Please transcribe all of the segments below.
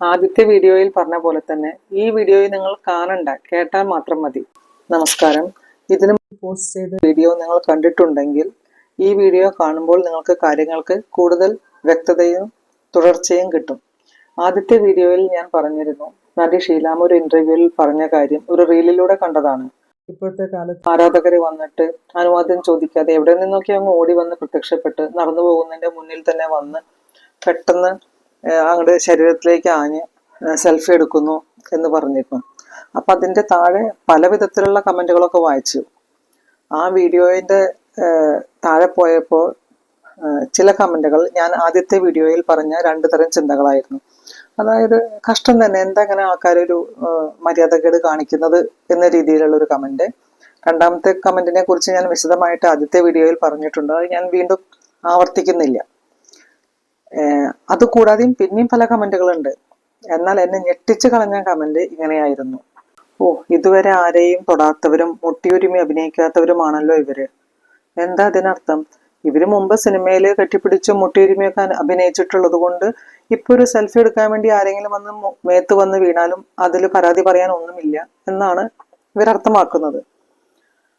ആദ്യത്തെ വീഡിയോയിൽ പറഞ്ഞ പോലെ തന്നെ ഈ വീഡിയോയിൽ നിങ്ങൾ കാണണ്ട കേട്ടാൽ മാത്രം മതി. നമസ്കാരം. ഇതിനു പോസ്റ്റ് ചെയ്ത വീഡിയോ നിങ്ങൾ കണ്ടിട്ടുണ്ടെങ്കിൽ ഈ വീഡിയോ കാണുമ്പോൾ നിങ്ങൾക്ക് കാര്യങ്ങൾക്ക് കൂടുതൽ വ്യക്തതയും തുടർച്ചയും കിട്ടും. ആദ്യത്തെ വീഡിയോയിൽ ഞാൻ പറഞ്ഞിരുന്നു നടി ഷീലാം ഒരു ഇന്റർവ്യൂവിൽ പറഞ്ഞ കാര്യം ഒരു റീലിലൂടെ കണ്ടതാണ്. ഇപ്പോഴത്തെ കാലത്ത് ആരാധകര് വന്നിട്ട് അനുവാദം ചോദിക്കാതെ എവിടെ നിന്നൊക്കെ അങ്ങ് ഓടി വന്ന് പ്രത്യക്ഷപ്പെട്ട് നടന്നു പോകുന്നതിന്റെ മുന്നിൽ തന്നെ വന്ന് പെട്ടെന്ന് അങ്ങയുടെ ശരീരത്തിലേക്ക് ആഞ്ഞ് സെൽഫി എടുക്കുന്നു എന്ന് പറഞ്ഞിരുന്നു. അപ്പൊ അതിന്റെ താഴെ പല വിധത്തിലുള്ള കമന്റുകളൊക്കെ വായിച്ചു. ആ വീഡിയോയിന്റെ താഴെ പോയപ്പോൾ ചില കമന്റുകൾ ഞാൻ ആദ്യത്തെ വീഡിയോയിൽ പറഞ്ഞ രണ്ട് തരം ചിന്തകളായിരുന്നു. അതായത് കഷ്ടം തന്നെ എന്താ ഇങ്ങനെ ആൾക്കാരൊരു മര്യാദക്കേട് കാണിക്കുന്നത് എന്ന രീതിയിലുള്ള ഒരു കമന്റ്. രണ്ടാമത്തെ കമന്റിനെ കുറിച്ച് ഞാൻ വിശദമായിട്ട് ആദ്യത്തെ വീഡിയോയിൽ പറഞ്ഞിട്ടുണ്ട്. അത് ഞാൻ വീണ്ടും ആവർത്തിക്കുന്നില്ല. ഏഹ് അത് കൂടാതെയും പിന്നെയും പല കമന്റുകളുണ്ട്. എന്നാൽ എന്നെ ഞെട്ടിച്ച് കളഞ്ഞ കമന്റ് ഇങ്ങനെയായിരുന്നു. ഓ ഇതുവരെ ആരെയും തൊടാത്തവരും മുട്ടിയൊരുമി അഭിനയിക്കാത്തവരുമാണല്ലോ ഇവർ. എന്താ അതിനർത്ഥം? ഇവർ മുമ്പ് സിനിമയിൽ കെട്ടിപ്പിടിച്ച് മുട്ടിയൊരുമിയൊക്കെ അഭിനയിച്ചിട്ടുള്ളത് കൊണ്ട് ഇപ്പൊ ഒരു സെൽഫി എടുക്കാൻ വേണ്ടി ആരെങ്കിലും വന്ന് മേത്ത് വന്ന് വീണാലും അതിൽ പരാതി പറയാൻ ഒന്നുമില്ല എന്നാണ് ഇവരർത്ഥമാക്കുന്നത്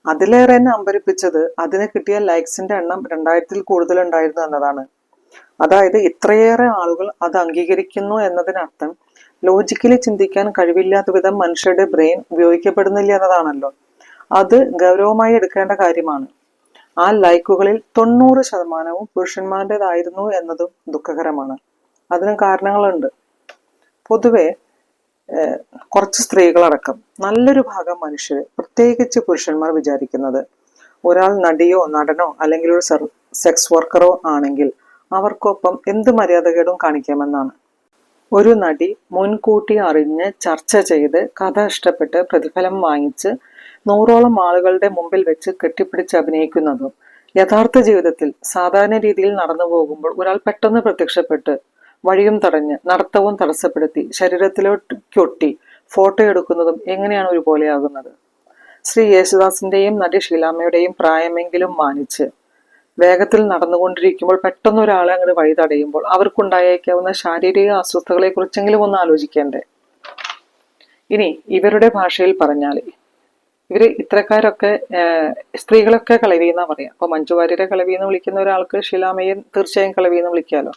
അതിലേറെ എന്നെ അമ്പരിപ്പിച്ചത് അതിന് കിട്ടിയ ലൈക്സിന്റെ എണ്ണം രണ്ടായിരത്തിൽ കൂടുതൽ ഉണ്ടായിരുന്നു എന്നതാണ്. അതായത് ഇത്രയേറെ ആളുകൾ അത് അംഗീകരിക്കുന്നു എന്നതിനർത്ഥം ലോജിക്കലി ചിന്തിക്കാൻ കഴിവില്ലാത്ത വിധം മനുഷ്യരുടെ ബ്രെയിൻ ഉപയോഗിക്കപ്പെടുന്നില്ല എന്നതാണല്ലോ. അത് ഗൗരവമായി എടുക്കേണ്ട കാര്യമാണ്. ആ ലൈക്കുകളിൽ തൊണ്ണൂറ് ശതമാനവും പുരുഷന്മാരുടേതായിരുന്നു എന്നതും ദുഃഖകരമാണ്. അതിന് കാരണങ്ങളുണ്ട്. പൊതുവെ കുറച്ച് സ്ത്രീകളടക്കം നല്ലൊരു ഭാഗം മനുഷ്യർ പ്രത്യേകിച്ച് പുരുഷന്മാർ വിചാരിക്കുന്നത് ഒരാൾ നടിയോ നടനോ അല്ലെങ്കിൽ ഒരു സെക്സ് വർക്കറോ ആണെങ്കിൽ അവർക്കൊപ്പം എന്ത് മര്യാദകേടും കാണിക്കാമെന്നാണ്. ഒരു നടി മുൻകൂട്ടി അറിഞ്ഞ് ചർച്ച ചെയ്ത് കഥ ഇഷ്ടപ്പെട്ട് പ്രതിഫലം വാങ്ങിച്ച് നൂറോളം ആളുകളുടെ മുമ്പിൽ വെച്ച് കെട്ടിപ്പിടിച്ച് അഭിനയിക്കുന്നതും യഥാർത്ഥ ജീവിതത്തിൽ സാധാരണ രീതിയിൽ നടന്നു പോകുമ്പോൾ ഒരാൾ പെട്ടെന്ന് പ്രത്യക്ഷപ്പെട്ട് വഴിയും തടഞ്ഞ് നടത്തവും തടസ്സപ്പെടുത്തി ശരീരത്തിലോട്ടൊട്ടി ഫോട്ടോ എടുക്കുന്നതും എങ്ങനെയാണ് ഒരുപോലെയാകുന്നത്? ശ്രീ യേശുദാസിന്റെയും നടി ഷീലാമ്മയുടെയും പ്രായമെങ്കിലും മാനിച്ച് വേഗത്തിൽ നടന്നുകൊണ്ടിരിക്കുമ്പോൾ പെട്ടെന്ന് ഒരാളെ അങ്ങോട്ട് വഴി തടയുമ്പോൾ അവർക്കുണ്ടായേക്കാവുന്ന ശാരീരിക അസ്വസ്ഥതകളെ കുറിച്ചെങ്കിലും ഒന്ന് ആലോചിക്കേണ്ടേ? ഇനി ഇവരുടെ ഭാഷയിൽ പറഞ്ഞാൽ ഇവർ ഇത്രക്കാരൊക്കെ സ്ത്രീകളൊക്കെ കളവി എന്നാ പറയാം. അപ്പൊ മഞ്ജു വാര്യരെ കളവി എന്ന് വിളിക്കുന്ന ഒരാൾക്ക് ഷീലാമയെ തീർച്ചയായും കളവി എന്ന് വിളിക്കാലോ.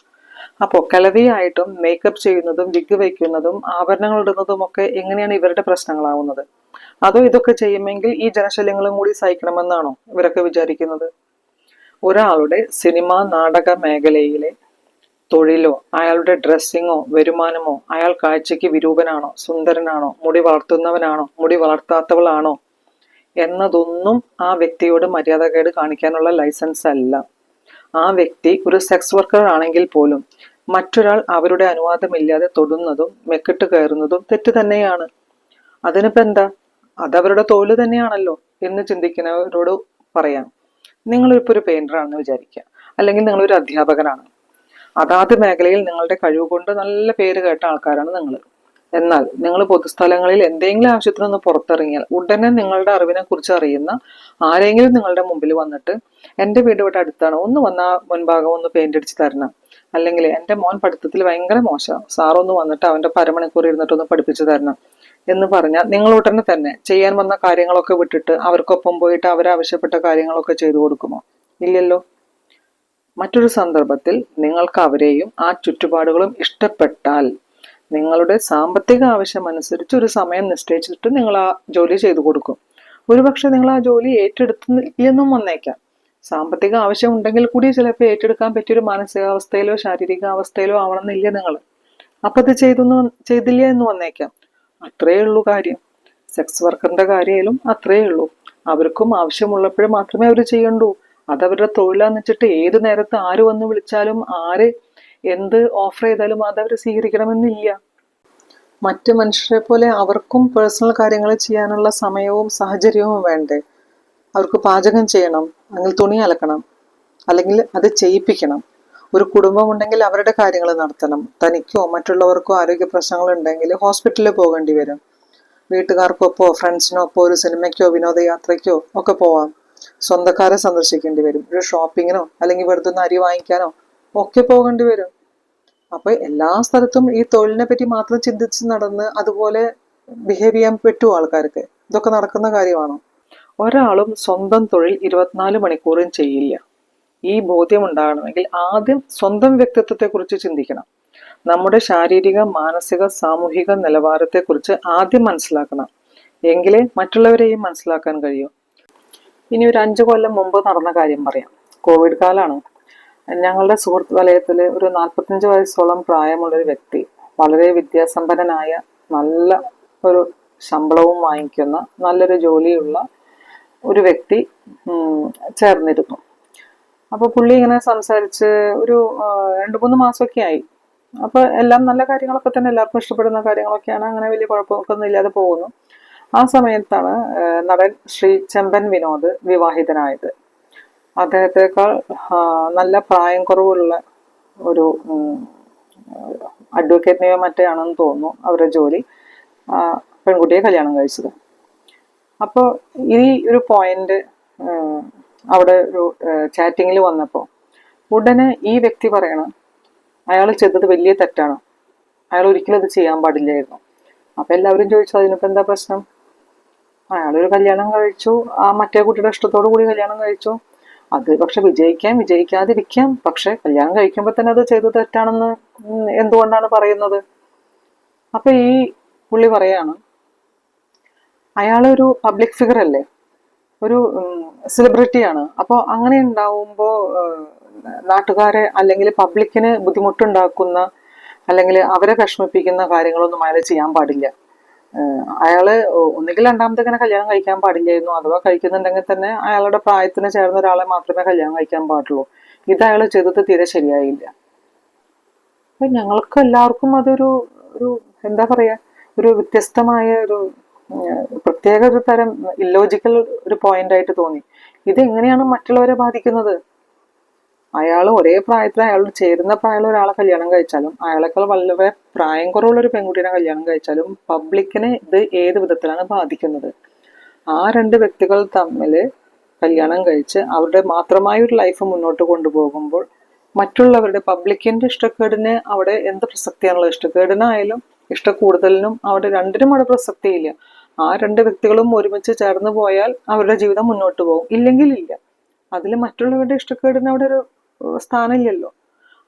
അപ്പോൾ കളവിയായിട്ടും മേക്കപ്പ് ചെയ്യുന്നതും വിഗ് വയ്ക്കുന്നതും ആഭരണങ്ങൾ ഇടുന്നതും ഒക്കെ എങ്ങനെയാണ് ഇവരുടെ പ്രശ്നങ്ങളാവുന്നത്? അതോ ഇതൊക്കെ ചെയ്യുമെങ്കിൽ ഈ ജനശല്യങ്ങളും കൂടി സഹിക്കണമെന്നാണോ ഇവരൊക്കെ വിചാരിക്കുന്നത്? ഒരാളുടെ സിനിമ നാടക മേഖലയിലെ തൊഴിലോ അയാളുടെ ഡ്രസ്സിങ്ങോ വരുമാനമോ അയാൾ കാഴ്ചയ്ക്ക് വിരൂപനാണോ സുന്ദരനാണോ മുടി വളർത്തുന്നവനാണോ മുടി വളർത്താത്തവളാണോ എന്നതൊന്നും ആ വ്യക്തിയോട് മര്യാദകേട് കാണിക്കാനുള്ള ലൈസൻസ് അല്ല. ആ വ്യക്തി ഒരു സെക്സ് വർക്കർ ആണെങ്കിൽ പോലും മറ്റൊരാൾ അവരുടെ അനുവാദമില്ലാതെ തൊടുന്നതും മെക്കിട്ട് കയറുന്നതും തെറ്റ് തന്നെയാണ്. അതിനിപ്പോ എന്താ അതവരുടെ തോൽ തന്നെയാണല്ലോ എന്ന് ചിന്തിക്കുന്നവരോട് പറയാം. നിങ്ങളിപ്പോൾ ഒരു പെയിന്റർ ആണെന്ന് വിചാരിക്കുക അല്ലെങ്കിൽ നിങ്ങളൊരു അധ്യാപകനാണ്. അതാത് മേഖലയിൽ നിങ്ങളുടെ കഴിവ് കൊണ്ട് നല്ല പേര് കേട്ട ആൾക്കാരാണ് നിങ്ങൾ എന്നാൽ നിങ്ങൾ പൊതുസ്ഥലങ്ങളിൽ എന്തെങ്കിലും ആവശ്യത്തിനൊന്ന് പുറത്തിറങ്ങിയാൽ ഉടനെ നിങ്ങളുടെ അറിവിനെ കുറിച്ച് അറിയുന്ന ആരെങ്കിലും നിങ്ങളുടെ മുമ്പിൽ വന്നിട്ട് എന്റെ വീട് ഇവിടെ അടുത്താണ്. ഒന്ന് വന്നാ മുൻഭാഗം ഒന്ന് പെയിന്റ് അടിച്ച് തരണം. അല്ലെങ്കിൽ എന്റെ മോൻ പഠിത്തത്തിൽ ഭയങ്കര മോശമാണ് സാറൊന്ന് വന്നിട്ട് അവന്റെ പരമണിക്കൂർ ഇരുന്നിട്ടൊന്ന് പഠിപ്പിച്ചു തരണം. എന്ന് പറഞ്ഞാൽ നിങ്ങൾ ഉടനെ തന്നെ ചെയ്യാൻ വന്ന കാര്യങ്ങളൊക്കെ വിട്ടിട്ട് അവർക്കൊപ്പം പോയിട്ട് അവരാവശ്യപ്പെട്ട കാര്യങ്ങളൊക്കെ ചെയ്തു കൊടുക്കുമോ? ഇല്ലല്ലോ. മറ്റൊരു സന്ദർഭത്തിൽ നിങ്ങൾക്ക് അവരെയും ആ ചുറ്റുപാടുകളും ഇഷ്ടപ്പെട്ടാൽ നിങ്ങളുടെ സാമ്പത്തിക ആവശ്യം അനുസരിച്ച് ഒരു സമയം നിശ്ചയിച്ചിട്ട് നിങ്ങൾ ആ ജോലി ചെയ്തു കൊടുക്കും. ഒരുപക്ഷെ നിങ്ങൾ ആ ജോലി ഏറ്റെടുത്തു എന്നും വന്നേക്കാം. സാമ്പത്തിക ആവശ്യം ഉണ്ടെങ്കിൽ കൂടി ചിലപ്പോൾ ഏറ്റെടുക്കാൻ പറ്റിയൊരു മാനസികാവസ്ഥയിലോ ശാരീരിക അവസ്ഥയിലോ ആവണമെന്നില്ല നിങ്ങൾ. അപ്പൊ അത് ചെയ്തു ചെയ്തില്ല എന്ന് വന്നേക്കാം. അത്രയേ ഉള്ളൂ കാര്യം. സെക്സ് വർക്കറിന്റെ കാര്യമായാലും അത്രയേ ഉള്ളൂ. അവർക്കും ആവശ്യമുള്ളപ്പോൾ മാത്രമേ അവർ ചെയ്യണ്ടൂ അതവരുടെ തൊഴിലാന്ന് വെച്ചിട്ട് ഏത് നേരത്ത് ആര് വന്ന് വിളിച്ചാലും ആര് എന്ത് ഓഫർ ചെയ്താലും അതവർ സ്വീകരിക്കണമെന്നില്ല. മറ്റ് മനുഷ്യരെ പോലെ അവർക്കും പേഴ്സണൽ കാര്യങ്ങൾ ചെയ്യാനുള്ള സമയവും സാഹചര്യവും വേണ്ടേ. അവർക്ക് പാചകം ചെയ്യണം അല്ലെങ്കിൽ തുണി അലക്കണം അല്ലെങ്കിൽ അത് ചെയ്യിപ്പിക്കണം. ഒരു കുടുംബം ഉണ്ടെങ്കിൽ അവരുടെ കാര്യങ്ങൾ നടത്തണം. തനിക്കോ മറ്റുള്ളവർക്കോ ആരോഗ്യ പ്രശ്നങ്ങൾ ഉണ്ടെങ്കിൽ ഹോസ്പിറ്റലിൽ പോകേണ്ടി വരും. വീട്ടുകാർക്കൊപ്പോ ഫ്രണ്ട്സിനൊപ്പോ ഒരു സിനിമയ്ക്കോ വിനോദയാത്രയ്ക്കോ ഒക്കെ പോവാം. സ്വന്തക്കാരെ സന്ദർശിക്കേണ്ടി വരും. ഒരു ഷോപ്പിങ്ങിനോ അല്ലെങ്കിൽ വെറുതെ ഒന്ന് അരി വാങ്ങിക്കാനോ ഒക്കെ പോകേണ്ടി വരും. അപ്പൊ എല്ലാ സ്ഥലത്തും ഈ തൊഴിലിനെ പറ്റി മാത്രം ചിന്തിച്ച് നടന്ന് അതുപോലെ ബിഹേവ് ചെയ്യാൻ പറ്റുമോ ആൾക്കാർക്ക്. ഇതൊക്കെ നടക്കുന്ന കാര്യമാണോ? ഒരാളും സ്വന്തം തൊഴിൽ ഇരുപത്തിനാല് മണിക്കൂറും ചെയ്യില്ല. ഈ ബോധ്യം ഉണ്ടാകണമെങ്കിൽ ആദ്യം സ്വന്തം വ്യക്തിത്വത്തെക്കുറിച്ച് ചിന്തിക്കണം. നമ്മുടെ ശാരീരിക മാനസിക സാമൂഹിക നിലവാരത്തെക്കുറിച്ച് ആദ്യം മനസ്സിലാക്കണം. എങ്കിലേ മറ്റുള്ളവരെയും മനസ്സിലാക്കാൻ കഴിയൂ. ഇനി ഒരു അഞ്ചു കൊല്ലം മുമ്പ് നടന്ന കാര്യം പറയാം. കോവിഡ് കാലാണ് ഞങ്ങളുടെ സുഹൃത്ത് വലയത്തിൽ ഒരു നാൽപ്പത്തഞ്ച് വയസ്സോളം പ്രായമുള്ള ഒരു വ്യക്തി വളരെ വിദ്യാസമ്പന്നനായ നല്ല ഒരു ശമ്പളവും വാങ്ങിക്കുന്ന നല്ലൊരു ജോലിയുള്ള ഒരു വ്യക്തി ചേർന്നിരുന്നു. അപ്പോൾ പുള്ളി ഇങ്ങനെ സംസാരിച്ച് ഒരു രണ്ടു മൂന്ന് മാസമൊക്കെ ആയി. അപ്പോൾ എല്ലാം നല്ല കാര്യങ്ങളൊക്കെ തന്നെ എല്ലാവർക്കും ഇഷ്ടപ്പെടുന്ന കാര്യങ്ങളൊക്കെയാണ്. അങ്ങനെ വലിയ കുഴപ്പമൊക്കെ ഒന്നും ഇല്ലാതെ പോകുന്നു. ആ സമയത്താണ് നടൻ ശ്രീ ചെമ്പൻ വിനോദ് വിവാഹിതനായത്. അദ്ദേഹത്തെക്കാൾ നല്ല പ്രായം കുറവുള്ള ഒരു അഡ്വക്കേറ്റിനെയോ മറ്റേ ആണെന്ന് തോന്നുന്നു അവരുടെ ജോലി പെൺകുട്ടിയെ കല്യാണം കഴിച്ചത്. അപ്പോൾ ഈ ഒരു പോയിന്റ് അവിടെ ഒരു ചാറ്റിങ്ങിൽ വന്നപ്പോൾ ഉടനെ ഈ വ്യക്തി പറയണം. അയാൾ ചെയ്തത് വലിയ തെറ്റാണ്. അയാൾ ഒരിക്കലും അത് ചെയ്യാൻ പാടില്ലായിരുന്നു. അപ്പം എല്ലാവരും ചോദിച്ചു അതിനിപ്പോൾ എന്താ പ്രശ്നം? അയാളൊരു കല്യാണം കഴിച്ചു. ആ മറ്റേ കുട്ടിയുടെ ഇഷ്ടത്തോടു കൂടി കല്യാണം കഴിച്ചു. അത് പക്ഷെ വിജയിക്കാം വിജയിക്കാതിരിക്കാം. പക്ഷെ കല്യാണം കഴിക്കുമ്പോൾ തന്നെ അത് ചെയ്തത് തെറ്റാണെന്ന് എന്തുകൊണ്ടാണ് പറയുന്നത്? അപ്പൊ ഈ പുള്ളി പറയാണ് അയാളൊരു പബ്ലിക് ഫിഗർ അല്ലേ? ഒരു സെലിബ്രിറ്റിയാണ് അപ്പോൾ അങ്ങനെ ഉണ്ടാവുമ്പോൾ നാട്ടുകാരെ അല്ലെങ്കിൽ പബ്ലിക്കിന് ബുദ്ധിമുട്ടുണ്ടാക്കുന്ന അല്ലെങ്കിൽ അവരെ വിഷമിപ്പിക്കുന്ന കാര്യങ്ങളൊന്നും അയാൾ ചെയ്യാൻ പാടില്ല. അയാൾ ഒന്നുകിൽ രണ്ടാമത്തെ ഇങ്ങനെ കല്യാണം കഴിക്കാൻ പാടില്ലായിരുന്നു അഥവാ കഴിക്കുന്നുണ്ടെങ്കിൽ തന്നെ അയാളുടെ പ്രായത്തിന് ചേർന്ന ഒരാളെ മാത്രമേ കല്യാണം കഴിക്കാൻ പാടുള്ളൂ. ഇത് അയാൾ ചെയ്തത് തീരെ ശരിയായില്ല. അപ്പൊ ഞങ്ങൾക്ക് എല്ലാവർക്കും അതൊരു ഒരു എന്താ പറയാ ഒരു വ്യത്യസ്തമായ ഒരു പ്രത്യേക ഒരു തരം ഇല്ലോജിക്കൽ ഒരു പോയിന്റ് ആയിട്ട് തോന്നി. ഇത് എങ്ങനെയാണ് മറ്റുള്ളവരെ ബാധിക്കുന്നത്? അയാൾ ഒരേ പ്രായത്തിൽ അയാളോട് ചേരുന്ന പ്രായമുള്ള ഒരാളെ കല്യാണം കഴിച്ചാലും അയാളെക്കാൾ വളരെ പ്രായം കുറവുള്ള ഒരു പെൺകുട്ടിയെ കല്യാണം കഴിച്ചാലും പബ്ലിക്കിനെ ഇത് ഏത് വിധത്തിലാണ് ബാധിക്കുന്നത്? ആ രണ്ട് വ്യക്തികൾ തമ്മിൽ കല്യാണം കഴിച്ച് അവരുടെ മാത്രമായ ഒരു ലൈഫ് മുന്നോട്ട് കൊണ്ടുപോകുമ്പോൾ മറ്റുള്ളവരുടെ പബ്ലിക്കിന്റെ ഇഷ്ടക്കേടിന് അവിടെ എന്ത് പ്രസക്തിയാണുള്ളത്? ഇഷ്ടക്കേടിനായാലും ഇഷ്ടക്കൂടുതലിനും അവിടെ രണ്ടിനും അവിടെ പ്രസക്തിയില്ല. ആ രണ്ട് വ്യക്തികളും ഒരുമിച്ച് ചേർന്ന് പോയാൽ അവരുടെ ജീവിതം മുന്നോട്ട് പോകും. ഇല്ലെങ്കിൽ ഇല്ല. അതിൽ മറ്റുള്ളവരുടെ ഇഷ്ടക്കേടിന് അവിടെ ഒരു സ്ഥാനമില്ലല്ലോ.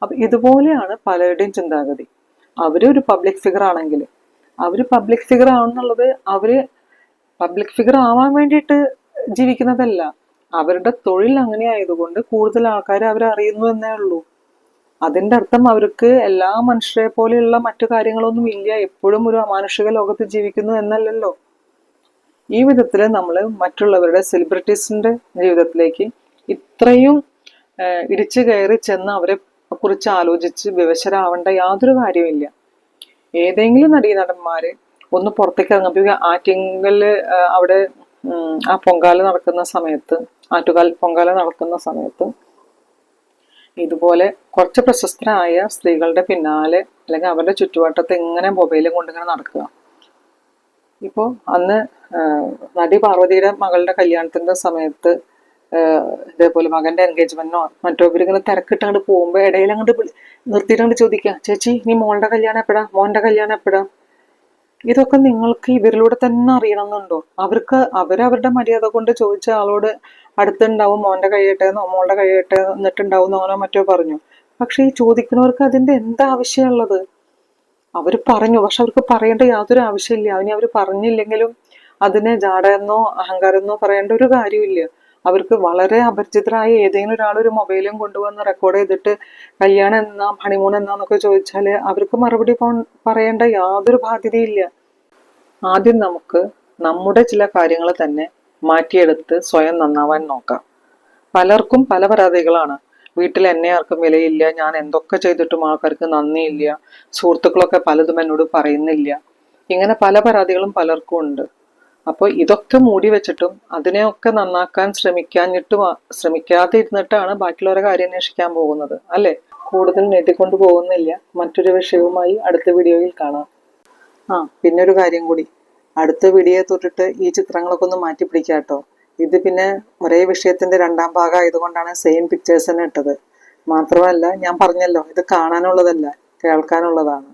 അപ്പൊ ഇതുപോലെയാണ് പലരുടെയും ചിന്താഗതി. അവർ ഒരു പബ്ലിക് ഫിഗർ ആണെങ്കിൽ അവർ പബ്ലിക് ഫിഗർ ആണെന്നുള്ളത് അവർ പബ്ലിക് ഫിഗർ ആവാൻ വേണ്ടിയിട്ട് ജീവിക്കുന്നതല്ല. അവരുടെ തൊഴിൽ അങ്ങനെ ആയതുകൊണ്ട് കൂടുതൽ ആൾക്കാർ അവരെ അറിയുന്നു എന്നേ ഉള്ളൂ. അതിന്റെ അർത്ഥം അവർക്ക് എല്ലാ മനുഷ്യരെ പോലെയുള്ള മറ്റു കാര്യങ്ങളൊന്നും ഇല്ല. എപ്പോഴും ഒരു അമാനുഷിക ലോകത്ത് ജീവിക്കുന്നു എന്നല്ലല്ലോ. ഈ വിധത്തിൽ നമ്മൾ മറ്റുള്ളവരുടെ സെലിബ്രിറ്റീസിന്റെ ജീവിതത്തിലേക്ക് ഇത്രയും ഇടിച്ചു കയറി ചെന്ന് അവരെ കുറിച്ച് ആലോചിച്ച് വിവശരാവേണ്ട യാതൊരു കാര്യമില്ല ഏതെങ്കിലും നടീനടന്മാര് ഒന്ന് പുറത്തേക്ക് ഇറങ്ങുമ്പോൾ ആറ്റിങ്ങൽ അവിടെ ആ പൊങ്കാല നടക്കുന്ന സമയത്ത് ആറ്റുകാൽ പൊങ്കാല നടക്കുന്ന സമയത്ത് ഇതുപോലെ കുറച്ച് പ്രശസ്തരായ സ്ത്രീകളുടെ പിന്നാലെ അല്ലെങ്കിൽ അവരുടെ ചുറ്റുവട്ടത്ത് ഇങ്ങനെ മൊബൈലും കൊണ്ടിങ്ങനെ നടക്കുക. ഇപ്പോൾ അന്ന് നടി പാർവതിയുടെ മകളുടെ കല്യാണത്തിന്റെ സമയത്ത് ഇതേപോലെ മകന്റെ എൻഗേജ്മെന്റിനോ മറ്റോ ഇവരിങ്ങനെ തിരക്കിട്ടങ്ങോട്ട് പോകുമ്പോൾ ഇടയിൽ അങ്ങോട്ട് നിർത്തിയിട്ട് അങ്ങോട്ട് ചോദിക്കുക ചേച്ചി നീ മോളുടെ കല്യാണം എപ്പോഴാ? മോന്റെ കല്യാണം എപ്പോഴാ? ഇതൊക്കെ നിങ്ങൾക്ക് ഇവരിലൂടെ തന്നെ അറിയണമെന്നുണ്ടോ? അവർക്ക് അവരവരുടെ മര്യാദ കൊണ്ട് ചോദിച്ച ആളോട് അടുത്തുണ്ടാവും മോന്റെ കഴിയട്ടെന്നോ മോളുടെ കഴിയട്ടെ എന്നിട്ടുണ്ടാവും എന്നോ മറ്റോ പറഞ്ഞു. പക്ഷെ ഈ ചോദിക്കുന്നവർക്ക് അതിന്റെ എന്താ ആവശ്യമുള്ളത്? അവർ പറഞ്ഞു. പക്ഷെ അവർക്ക് പറയേണ്ട യാതൊരു ആവശ്യമില്ല. അവന് അവർ പറഞ്ഞില്ലെങ്കിലും അതിനെ ജാടയെന്നോ അഹങ്കാരമെന്നോ പറയേണ്ട ഒരു കാര്യമില്ല അവർക്ക് വളരെ അപരിചിതരായ ഏതെങ്കിലും ഒരാൾ ഒരു മൊബൈലും കൊണ്ടുവന്ന് റെക്കോർഡ് ചെയ്തിട്ട് കല്യാണം എന്നാ ഹണിമൂൺ എന്നാന്നൊക്കെ ചോദിച്ചാൽ അവർക്ക് മറുപടി പറയേണ്ട യാതൊരു ബാധ്യതയില്ല ആദ്യം നമുക്ക് നമ്മുടെ ചില കാര്യങ്ങൾ തന്നെ മാറ്റിയെടുത്ത് സ്വയം നന്നാവാൻ നോക്കാം. പലർക്കും പല പരാതികളാണ്. വീട്ടിൽ എന്നെ ആർക്കും വിലയില്ല ഞാൻ എന്തൊക്കെ ചെയ്തിട്ടും ആൾക്കാർക്ക് നന്ദിയില്ല സുഹൃത്തുക്കളൊക്കെ പലതും എന്നോട് പറയുന്നില്ല. ഇങ്ങനെ പല പരാതികളും പലർക്കും ഉണ്ട്. അപ്പോൾ ഇതൊക്കെ മൂടി വെച്ചിട്ടും അതിനെയൊക്കെ നന്നാക്കാൻ ശ്രമിക്കാഞ്ഞിട്ടും ശ്രമിക്കാതെ ഇരുന്നിട്ടാണ് ബാക്കിയുള്ളവരെ കാര്യം അന്വേഷിക്കാൻ പോകുന്നത് അല്ലെ? കൂടുതൽ നീട്ടിക്കൊണ്ടു പോകുന്നില്ല. മറ്റൊരു വിഷയവുമായി അടുത്ത വീഡിയോയിൽ കാണാം. ആ പിന്നെ ഒരു കാര്യം കൂടി. അടുത്ത വീഡിയോ തൊട്ടിട്ട് ഈ ചിത്രങ്ങളൊക്കെ ഒന്ന് മാറ്റി പിടിക്കാം കേട്ടോ. ഇത് പിന്നെ ഒരേ വിഷയത്തിന്റെ രണ്ടാം ഭാഗം ആയതുകൊണ്ടാണ് സെയിം പിക്ചേഴ്സ് തന്നെ ഇട്ടത്. മാത്രമല്ല ഞാൻ പറഞ്ഞല്ലോ ഇത് കാണാനുള്ളതല്ല കേൾക്കാനുള്ളതാണ്.